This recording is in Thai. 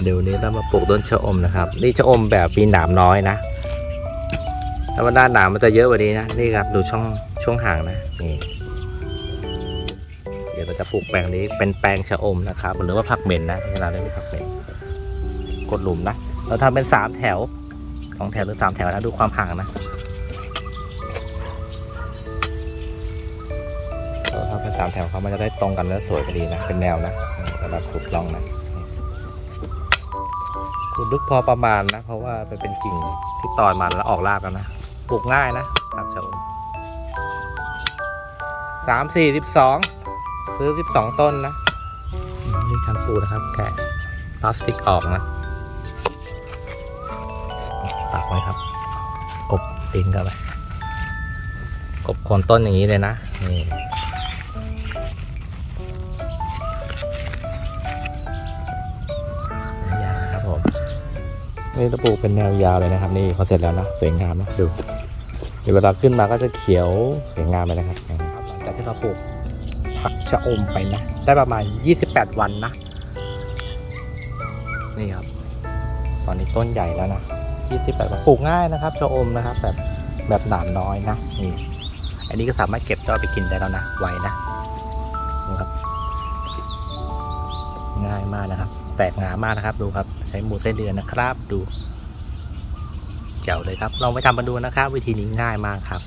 เดี๋ยวนี้เรามาปลูกต้นชะอมนะครับ นี่ชะอมแบบมีหนามน้อยนะธรรมดาหนามมันจะเยอะกว่านี้นะนี่ครับดูช่องช่วงห่างนะนี่เดี๋ยวเราจะปลูกแปลงนี้เป็นแปลงชะอมนะครับหรือว่าผักเหม็นนะที่เราเรียกว่าผักเหม็นกดหลุมนะเราทำเป็นสามแถวสองแถวหรือสามแถวนะดูความห่างนะเราทำเป็นสามแถวเขามันจะได้ตรงกันแล้วสวยพอดีนะเป็นแนวนะเราขุดร่องนะ ขุดลึกพอประมาณนะ เพราะว่ามันเป็นกิ่งที่ตอนมันแล้วออกรากกันนะปลูกง่ายนะผักชะอมสามสี่สิบสองซื้อสิบสองต้นนะนี่การปลูกนะครับแกะพลาสติกออกนะปักไว้ครับ กบดินเข้าไปกบโคนต้นอย่างนี้เลยนะนี่ นี่ตะปลูกเป็นแนวยาวเลยนะครับ นี่เขาเสร็จแล้วนะสวยงามนะดูเดี๋ยวเวลาขึ้นมาก็จะเขียวสวยงามเลยนะครับหลังจากที่เราปลูกผักชะอมไปนะ ได้ประมาณ 28 วันนะ นี่ครับ ตอนนี้ต้นใหญ่แล้วนะ 28 วันปลูกง่ายนะครับชะอมนะครับ แบบแบบหนามน้อยนะนี่ อันนี้ก็สามารถเก็บแล้วเอาไปกินได้แล้วนะไวนะดูครับ ง่ายมากนะครับ ตกงามากนะครับ ดูครับ ใช้หมูเส้นเดือนนะครับ ดูเจ๋วเลยครับ ลองไปทำมาดูนะครับ วิธีนี้ง่ายมากครับ